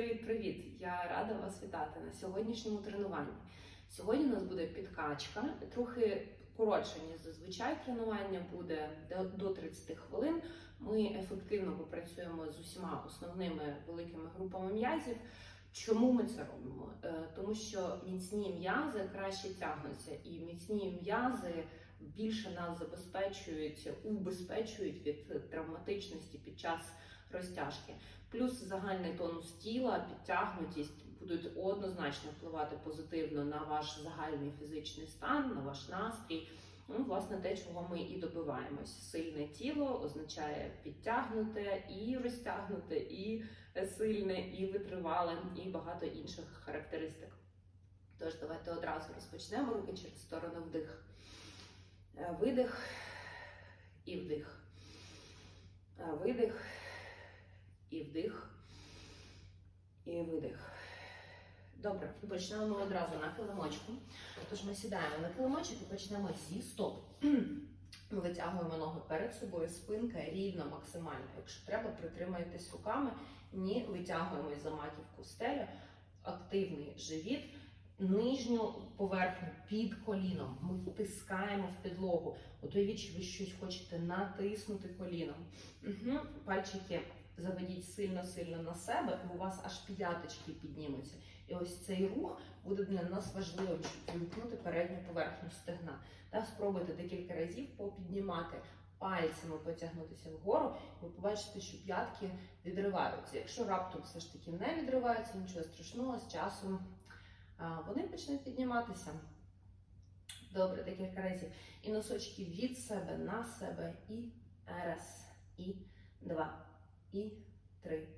Привіт-привіт! Я рада вас вітати на сьогоднішньому тренуванні. Сьогодні у нас буде підкачка, трохи коротше, ніж зазвичай тренування буде до- до 30 хвилин. Ми ефективно попрацюємо з усіма основними великими групами м'язів. Чому ми це робимо? Е, Тому що міцні м'язи краще тягнуться, і міцні м'язи більше нас забезпечують, убезпечують від травматичності під час розтяжки. Плюс загальний тонус тіла, підтягнутість будуть однозначно впливати позитивно на ваш загальний фізичний стан, на ваш настрій. Ну, власне, те, чого ми і добиваємось. Сильне тіло означає підтягнуте і розтягнуте, і сильне, і витривале, і багато інших характеристик. Тож давайте одразу розпочнемо руки через сторону вдих. Видих і вдих. Видих і вдих, і видих. Добре, почнемо одразу на килимочку. Тож ми сідаємо на килимочок і почнемо зі стоп. Ми витягуємо ноги перед собою, спинка рівно максимально. Якщо треба, притримайтесь руками, ні, витягуємось за маківку стеля, активний живіт, нижню поверхню під коліном. Ми втискаємо в підлогу. От уявіть, ви щось хочете натиснути коліном. Угу. Пальчики заведіть сильно-сильно на себе, бо у вас аж п'яточки піднімуться. І ось цей рух буде для нас важливим, щоб вимкнути передню поверхню стегна. Та спробуйте декілька разів попіднімати пальцями потягнутися вгору, ви побачите, що п'ятки відриваються. Якщо раптом все ж таки не відриваються, нічого страшного, з часом вони почнуть підніматися. Добре, декілька разів. І носочки від себе на себе. І раз, і два, і три,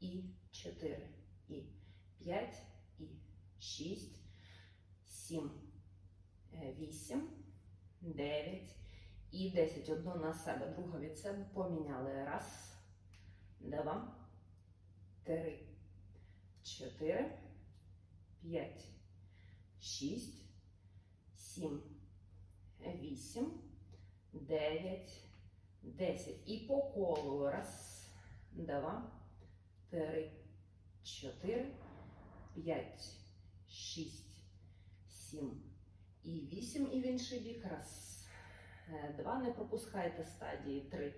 і чотири, і п'ять, і шість, сім, е, вісім, дев'ять і десять. Одну на себе, другу від себе поміняли. Раз, два, три, чотири, п'ять, шість, сім, вісім, дев'ять, десять. І по колу. Раз, два, три, чотири, п'ять, шість, сім і вісім. І в інший бік. Раз, е, два. Не пропускайте стадії. Три,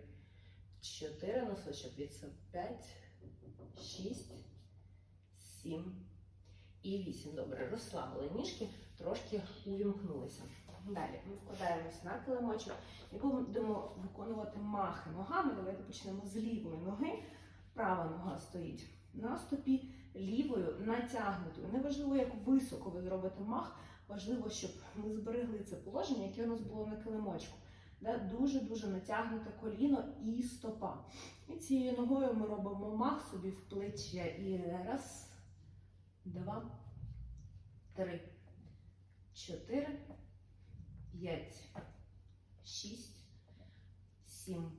чотири. Носочок від себе. П'ять, шість, сім і вісім. Добре, розслабили ніжки, трошки увімкнулися. Далі ми вкладаємось на килимочок і будемо виконувати махи ногами. Давайте почнемо з лівої ноги. Права нога стоїть на стопі, лівою натягнутою. Неважливо, як високо ви зробите мах, важливо, щоб ми зберегли це положення, яке у нас було на килимочку. Дуже-дуже натягнуте коліно і стопа. І цією ногою ми робимо мах собі в плече. І раз, два, три, чотири, п'ять, шість, сім,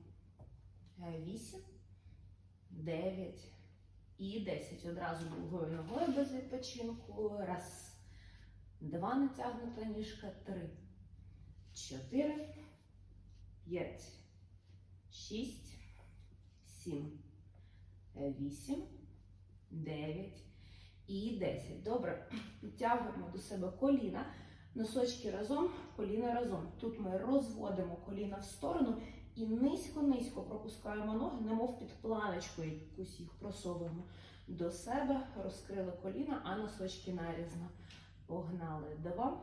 е, вісім, дев'ять і десять. Одразу другою ногою без відпочинку. Раз, два, натягнута ніжка, три, чотири, п'ять, шість, сім, вісім, дев'ять. І 10. Добре, підтягуємо до себе коліна, носочки разом, коліна разом. Тут ми розводимо коліна в сторону і низько-низько пропускаємо ноги, немов під планочкою якусь їх просовуємо до себе, розкрили коліна, а носочки нарізно. Погнали. Два,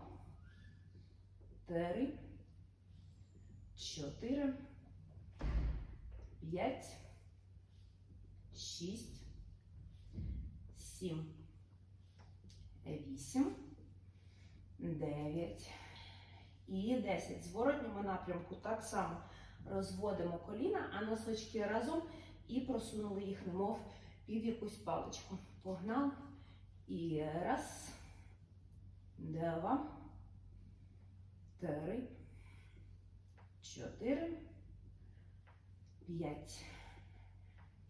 три, чотири, п'ять, шість, сім. 8, 9 і 10. Зворотньому напрямку так само розводимо коліна, а носочки разом і просунули їх, немов під якусь паличку. Погнали. І раз, два, три, чотири, п'ять,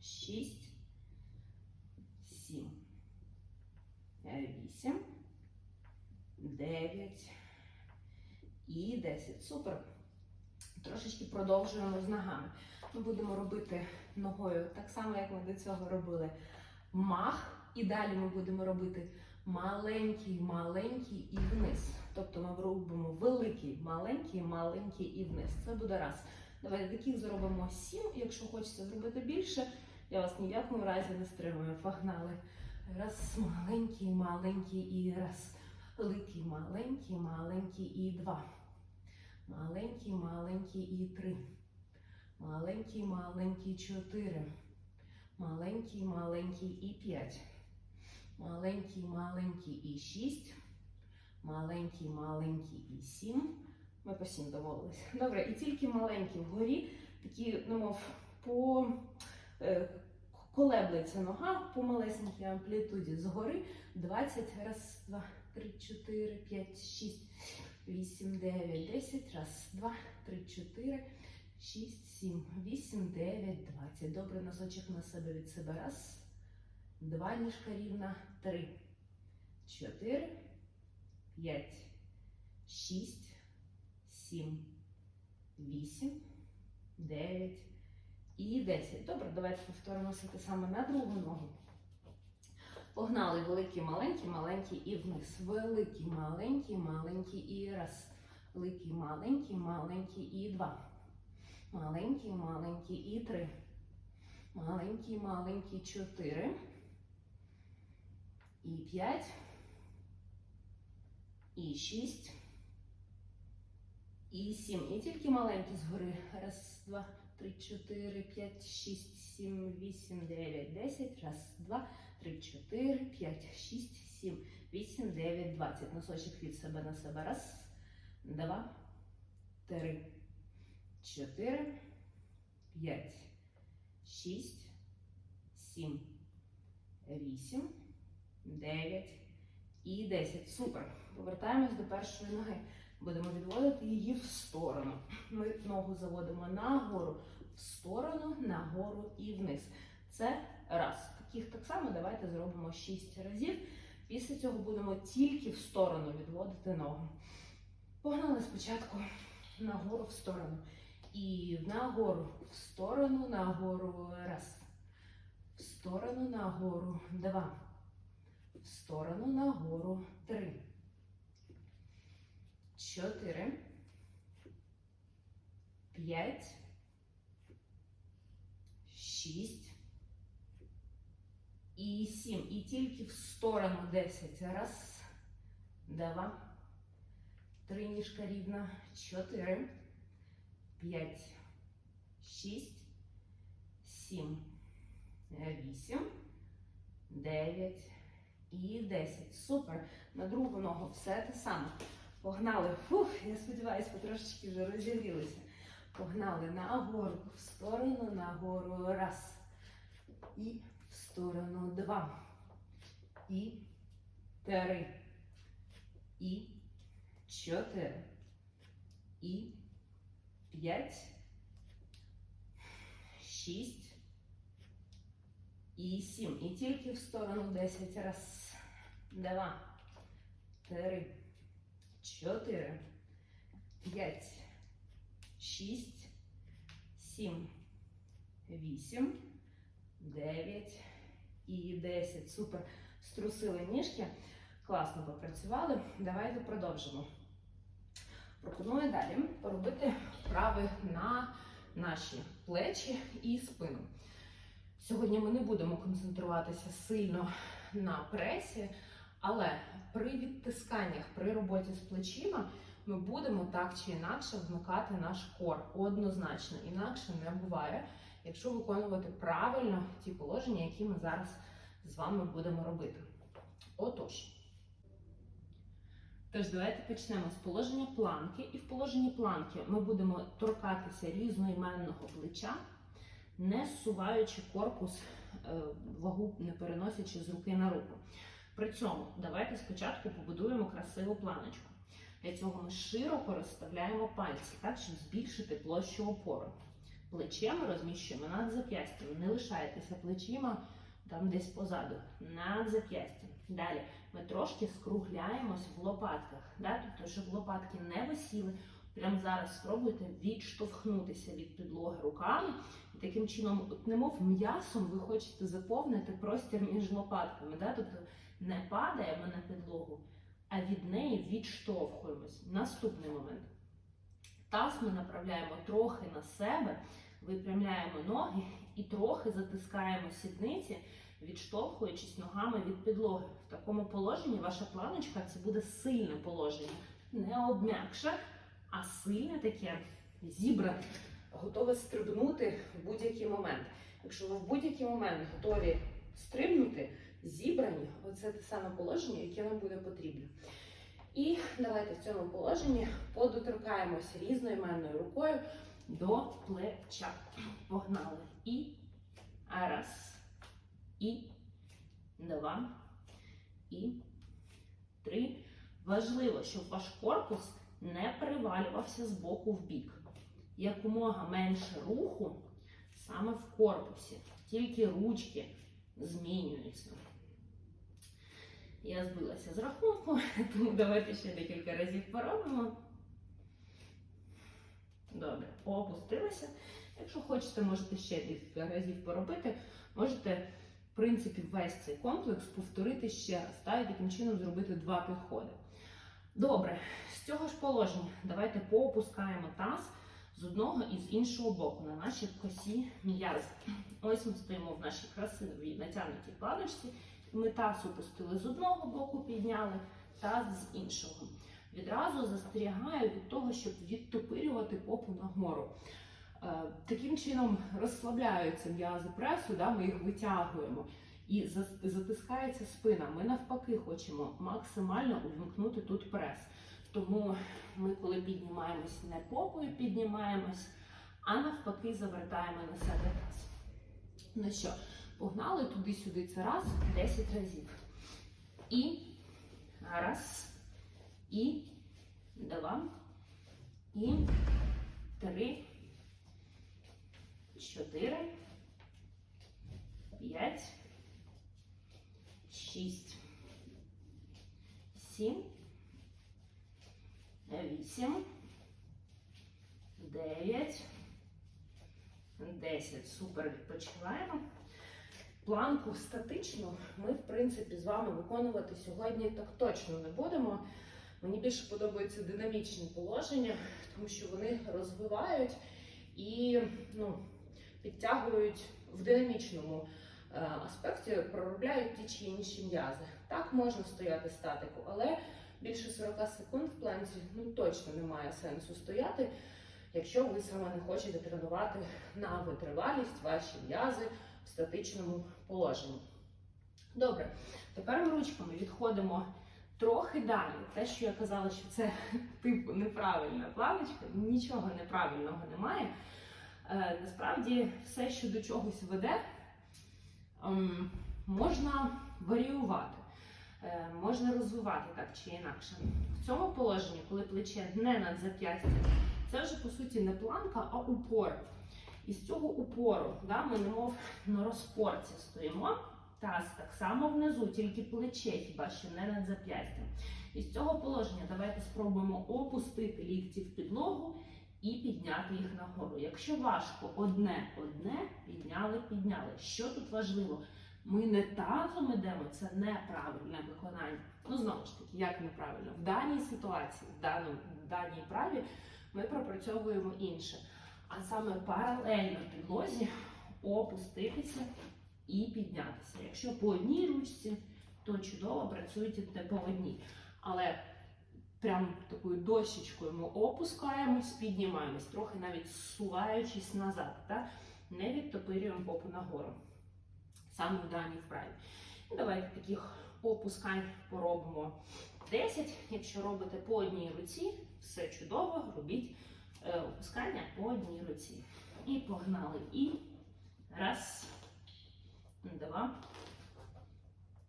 шість, сім. 8, 9 і 10. Супер. Трошечки продовжуємо з ногами. Ми будемо робити ногою так само, як ми до цього робили мах, І далі ми будемо робити маленький, маленький і вниз. Тобто ми робимо великий, маленький, маленький і вниз. Це буде раз. Давайте таких зробимо сім. Якщо хочеться зробити більше, я вас ні в якому разі не стримую. Погнали. Раз, маленький, маленький і раз. Великий, маленький, маленький і два. Маленький, маленький і три. Маленький, маленький, чотири. Маленький, маленький і п'ять. Маленький, маленький і шість. Маленький, маленький і сім. Ми по сім домовилися. Добре, і тільки маленькі вгорі, такі, ну мов, по е, колеблеться нога по малесенькій амплітуді згори. 20, раз, два, три, чотири, п'ять, шість, вісім, дев'ять, десять. Раз, два, три, чотири, шість, сім, вісім, дев'ять, двадцять. Добре, носочок на себе від себе. Раз, два, ніжка рівна, три, чотири, п'ять, шість, сім, вісім, дев'ять і десять. Добре, давайте повторимо це те саме на другу ногу. Погнали великий, маленький, маленький і вниз. Великий, маленький, маленький і раз. Великий, маленький, маленький і два. Маленький, маленький і три. Маленький, маленький, чотири. І п'ять. І шість. І сім. І тільки маленькі згори. Раз, два, три, чотири, п'ять, шість, сім, вісім, дев'ять, десять. Раз, два, три, чотири, п'ять, шість, сім, вісім, дев'ять, двадцять. Носочок від себе на себе. Раз, два, три, чотири, п'ять, шість, сім, вісім, дев'ять і десять. Супер. Повертаємось до першої ноги. Будемо відводити її в сторону. Ми ногу заводимо нагору, в сторону, нагору і вниз. Це раз. Таких так само давайте зробимо 6 разів. Після цього будемо тільки в сторону відводити ногу. Погнали спочатку нагору в сторону. І нагору, в сторону, нагору. Раз. В сторону, нагору. Два. В сторону, нагору. Три. Чотири. П'ять. Шість. І сім. І тільки в сторону десять. Раз, два, три ніжка рівна. Чотири, п'ять, шість, сім, вісім, дев'ять і десять. Супер. На другу ногу все те саме. Погнали. Фух, я сподіваюся, ви трошечки вже розігрілися. Погнали нагору, в сторону, нагору. Раз. І сторону два. І три. І чотири. І п'ять. Шість. І сім. І тільки в сторону десять. Раз, два, три, чотири, п'ять, шість, сім, вісім, дев'ять і десять. Супер. Струсили ніжки. Класно попрацювали. Давайте продовжимо. Пропоную далі поробити вправи на наші плечі і спину. Сьогодні ми не будемо концентруватися сильно на пресі, але при відтисканнях, при роботі з плечима ми будемо так чи інакше вмикати наш кор однозначно. Інакше не буває, якщо виконувати правильно ті положення, які ми зараз з вами будемо робити. Отож. Тож, давайте почнемо з положення планки. І в положенні планки ми будемо торкатися різноіменного плеча, не зсуваючи корпус, е, вагу не переносячи з руки на руку. При цьому давайте спочатку побудуємо красиву планочку. Для цього ми широко розставляємо пальці, так, щоб збільшити площу опору. Плече ми розміщуємо над зап'ястям. Не лишайтеся плечима там десь позаду, над зап'ястям. Далі ми трошки скругляємось в лопатках, да? тобто, щоб лопатки не висіли. Прямо зараз спробуйте відштовхнутися від підлоги руками і таким чином, от немов м'ясом ви хочете заповнити простір між лопатками. Да? Тобто не падаємо на підлогу, а від неї відштовхуємось. Наступний момент. Таз ми направляємо трохи на себе, випрямляємо ноги і трохи затискаємо сідниці, відштовхуючись ногами від підлоги. В такому положенні ваша планочка це буде сильне положення, не обм'якше, а сильне таке зібране, готове стрибнути в будь-який момент. Якщо ви в будь-який момент готові стрибнути, зібрані, оце те саме положення, яке нам буде потрібно. І давайте в цьому положенні подоторкаємося різноіменною рукою до плеча. Погнали. І раз, і два, і три. Важливо, щоб ваш корпус не перевалювався з боку в бік. Якомога менше руху саме в корпусі. Тільки ручки змінюються. Я збилася з рахунку, тому давайте ще декілька разів поробимо. Добре, опустилися. Якщо хочете, можете ще декілька разів поробити. Можете, в принципі, весь цей комплекс повторити ще раз, та, і таким чином зробити два підходи. Добре, з цього ж положення давайте поопускаємо таз з одного і з іншого боку на наші косі м'язи. Ось ми стоїмо в нашій красивій натягнутій планочці. Ми таз опустили з одного боку, підняли, таз з іншого. Відразу застерігаю від того, щоб відтопирювати попу нагору. Е, Таким чином розслабляються м'язи пресу, да, ми їх витягуємо. І затискається спина. Ми навпаки хочемо максимально увімкнути тут прес. Тому ми, коли піднімаємось, не попою піднімаємось, а навпаки завертаємо на себе таз. Ну що, Погнали туди-сюди. Це раз, 10 разів. І раз, і два, і три, чотири, п'ять, шість, сім, вісім, дев'ять, десять. Супер відпочиваємо. Планку статичну ми, в принципі, з вами виконувати сьогодні так точно не будемо. Мені більше подобаються динамічні положення, тому що вони розвивають і ну, підтягують в динамічному е, аспекті, проробляють ті чи інші м'язи. Так можна стояти статику, але більше 40 секунд в планці ну, точно немає сенсу стояти, якщо ви саме не хочете тренувати на витривалість ваші м'язи в статичному положенні. Добре, тепер ми ручками відходимо трохи далі. Те, що я казала, що це типу неправильна планочка, нічого неправильного немає. Е, насправді, все, що до чогось веде, ем, можна варіювати, е, можна розвивати так чи інакше. В цьому положенні, коли плече не над зап'ястям, це вже по суті не планка, а упор. І з цього упору да, ми немов на розпорці стоїмо. Таз так само внизу, тільки плече хіба що не над зап'ястям. І з цього положення давайте спробуємо опустити лікті в підлогу і підняти їх нагору. Якщо важко одне одне, підняли, підняли. Що тут важливо? Ми не тазом ідемо, це неправильне виконання. Ну, знову ж таки, як неправильно? В даній ситуації, в даному, в даній праві ми пропрацьовуємо інше. А саме паралельно підлозі опуститися і піднятися. Якщо по одній ручці, то чудово працюєте по одній. Але прям такою дощечкою ми опускаємось, піднімаємось, трохи навіть зсуваючись назад. Так? Не відтопирюємо попу нагору. Саме в даній вправі. І давайте таких опускань поробимо 10. Якщо робите по одній руці, все чудово, робіть е, опускання по одній руці. І погнали. І раз, два,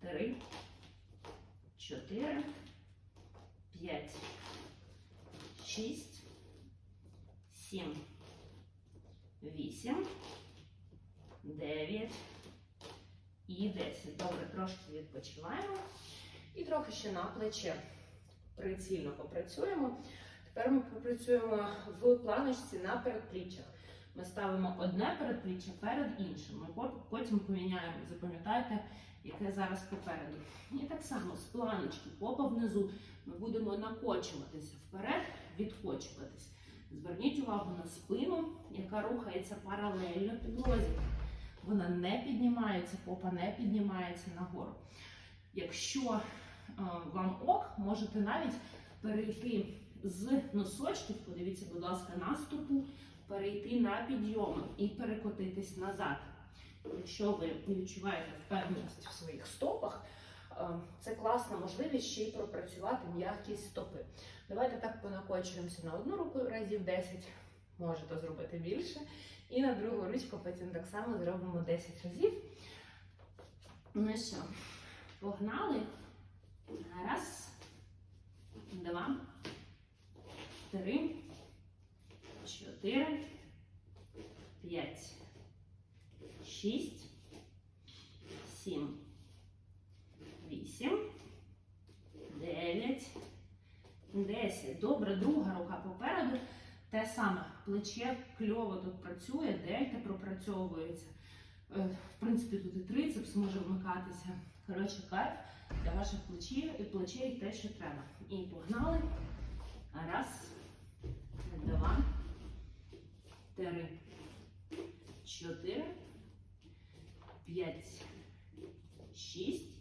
три, чотири, п'ять, шість, сім, вісім, дев'ять. І десять. Добре, трошки відпочиваємо. І трохи ще на плече. Прицільно попрацюємо. Тепер ми попрацюємо в планочці на передпліччях. Ми ставимо одне передпліччя перед іншим. Ми потім поміняємо, запам'ятайте, яке зараз попереду. І так само з планочки, попа внизу, ми будемо накочуватися вперед, відкочуватись. Зверніть увагу на спину, яка рухається паралельно підлозі. Вона не піднімається, попа не піднімається нагору. Якщо е, вам ок, можете навіть перейти з носочків, подивіться, будь ласка, на стопу, перейти на підйоми і перекотитись назад. Якщо ви не відчуваєте впевненість в своїх стопах, е, це класна можливість ще й пропрацювати м'якість стопи. Давайте так понакочуємося на одну руку разів 10, можете зробити більше. І на другу ручку потім так само зробимо 10 разів. Ну що, погнали. Раз, два, три, чотири, п'ять, шість, сім, вісім, дев'ять, десять. Добре, друга рука попереду. Те саме плече кльово тут працює, дельта пропрацьовується. Е, В принципі, тут і трицепс може вмикатися. Коротше, кайф для ваших плечів і плечей те, що треба. І погнали. Раз, два, три, чотири, п'ять, шість,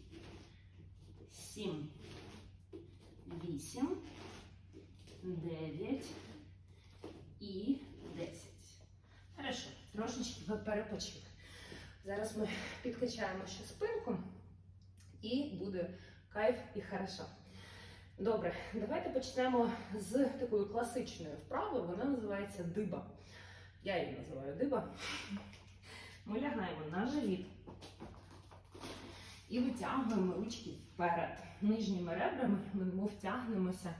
сім, вісім, дев'ять і десять. Хорошо, трошечки ви перепочили. Зараз ми підкачаємо ще спинку і буде кайф і хорошо. Добре, давайте почнемо з такої класичної вправи. Вона називається диба. Я її називаю диба. Ми лягаємо на живіт і витягуємо ручки вперед. Нижніми ребрами ми немов тягнемося,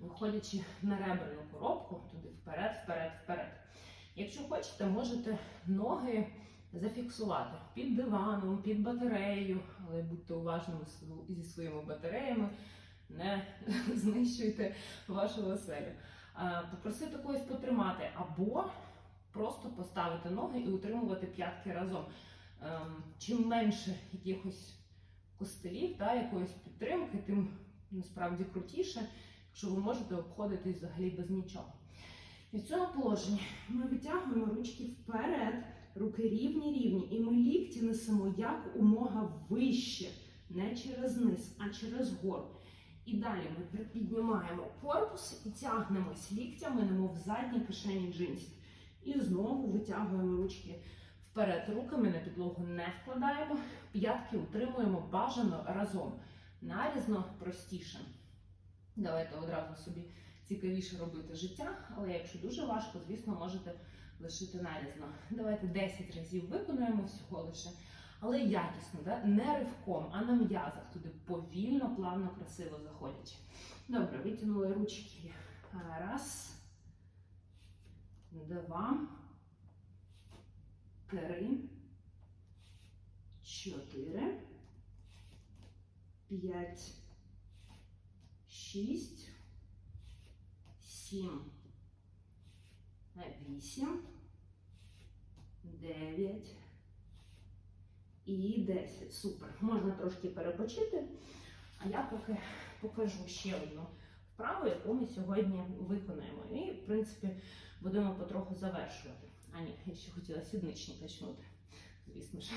виходячи на реберну коробку, туди вперед, вперед, вперед. Якщо хочете, можете ноги зафіксувати під диваном, під батареєю, але будьте уважними зі- своїми батареями, не знищуйте вашу оселю. Попросити когось потримати або просто поставити ноги і утримувати п'ятки разом. Ем, Чим менше якихось костелів, та, якоїсь підтримки, тим насправді крутіше, якщо ви можете обходитись взагалі без нічого. І в цьому положенні ми витягуємо ручки вперед, руки рівні рівні, і ми лікті несемо як умога вище, не через низ, а через гору. І далі ми піднімаємо корпус і тягнемось ліктями, немов в задній кишені джинсів. І знову витягуємо ручки вперед. Руками на підлогу не вкладаємо, п'ятки утримуємо бажано разом. Нарізно простіше. Давайте одразу собі цікавіше робити життя, але якщо дуже важко, звісно, можете лишити нарізно. Давайте 10 разів виконуємо всього лише, але якісно, да? не ривком, а на м'язах туди повільно, плавно, красиво заходячи. Добре, витягнули ручки. Раз, два, три, чотири, п'ять, шість, сім, вісім, дев'ять і десять. Супер. Можна трошки перепочити. А я поки покажу ще одну вправу, яку ми сьогодні виконаємо. І, в принципі, будемо потроху завершувати. А ні, я ще хотіла сідничні качнути. Звісно ж.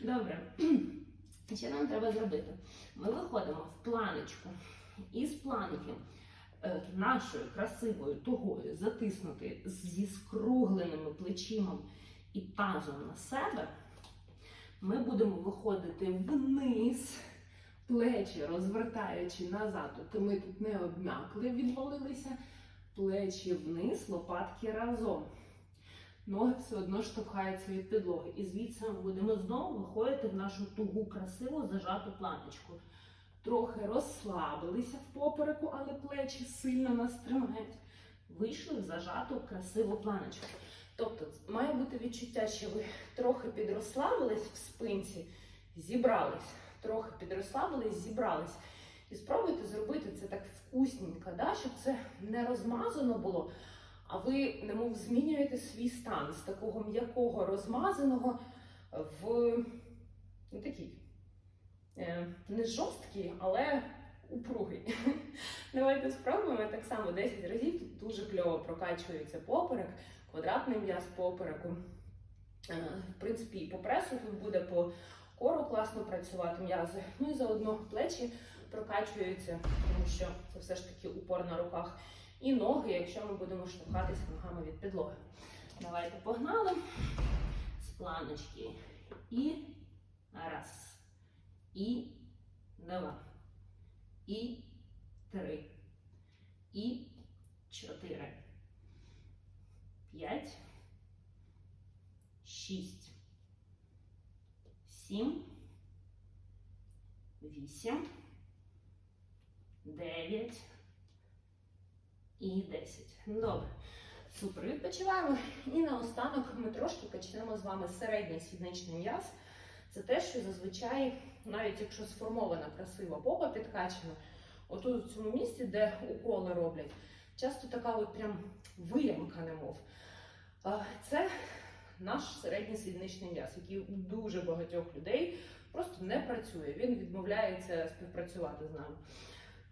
Добре. Що нам треба зробити? Ми виходимо в планочку. І з планки е, нашою красивою тугою затиснути зі скругленими плечима і тазом на себе, ми будемо виходити вниз, плечі розвертаючи назад. Тобто ми тут не обмякли, відвалилися, плечі вниз, лопатки разом. Ноги все одно штовхаються від підлоги. І звідси ми будемо знову виходити в нашу тугу, красиву зажату планочку. Трохи розслабилися в попереку, але плечі сильно нас тримають. Вийшли в зажату красиву планочку. Тобто має бути відчуття, що ви трохи підрозслабились в спинці, зібрались, трохи підрозслабились, зібрались. І спробуйте зробити це так вкусненько, да? щоб це не розмазано було, а ви немов змінюєте свій стан з такого м'якого розмазаного в ну, такий е, не жорсткий, але упругий. Давайте спробуємо так само 10 разів. Тут дуже кльово прокачується поперек, квадратний м'яз попереку. Е, В принципі, і по пресу тут буде по кору класно працювати м'язи. Ну і заодно плечі прокачуються, тому що це все ж таки упор на руках. І ноги, якщо ми будемо штовхатися ногами від підлоги. Давайте погнали. З планочки. І раз. І два. І три. І чотири. П'ять. Шість. Сім. Вісім. Дев'ять. І 10. Добре. Супер. Відпочиваємо. І наостанок ми трошки качнемо з вами середній сідничний м'яз. Це те, що зазвичай, навіть якщо сформована красива попа підкачана, отут в цьому місці, де уколи роблять, часто така от прям виямка, немов. Це наш середній сідничний м'яз, який у дуже багатьох людей просто не працює. Він відмовляється співпрацювати з нами.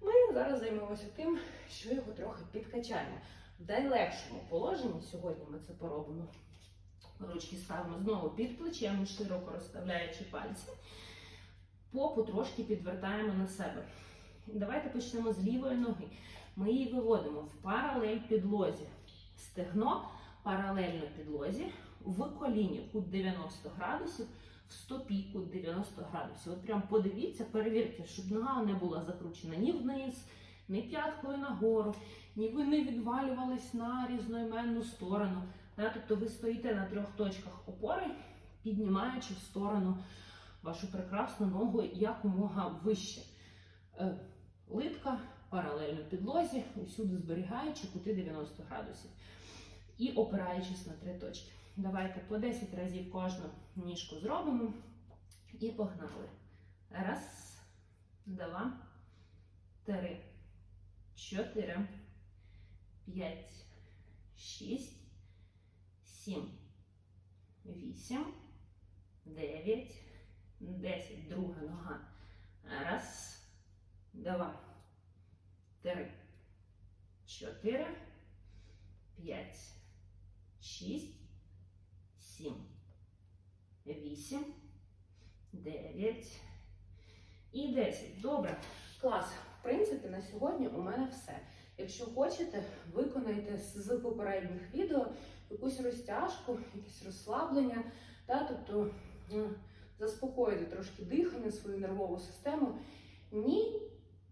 Ми зараз займемося тим, що його трохи підкачаємо. В найлегшому положенні сьогодні ми це поробимо. Ручки ставимо знову під плечем, широко розставляючи пальці. Попу трошки підвертаємо на себе. Давайте почнемо з лівої ноги. Ми її виводимо в паралель підлозі. Стегно паралельно підлозі, в коліні кут 90 градусів, в стопі 90 градусів. От прям подивіться, перевірте, щоб нога не була закручена ні вниз, ні п'яткою нагору, ні ви не відвалювались на різноіменну сторону. Тобто ви стоїте на трьох точках опори, піднімаючи в сторону вашу прекрасну ногу якомога вище. Е, Литка паралельно підлозі, усюди зберігаючи кути 90 градусів. І опираючись на три точки. Давайте по 10 разів кожну ніжку зробимо. І погнали. Раз, два, три, чотири, п'ять, шість, сім, вісім, дев'ять, десять. Друга нога. Раз, два, три, чотири, п'ять, шість, сім, вісім, дев'ять і десять. Добре, клас. В принципі, на сьогодні у мене все. Якщо хочете, виконайте з попередніх відео якусь розтяжку, якесь розслаблення, та, тобто заспокоїти трошки дихання, свою нервову систему. Ні,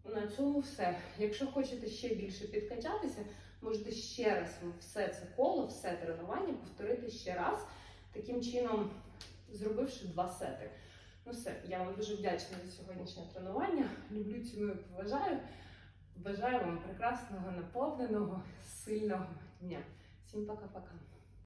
на цьому все. Якщо хочете ще більше підкачатися, можете ще раз все це коло, все тренування повторити ще раз, таким чином зробивши два сети. Ну все, я вам дуже вдячна за сьогоднішнє тренування. Люблю, ціную, поважаю. Бажаю вам прекрасного, наповненого, сильного дня. Всім пока-пока.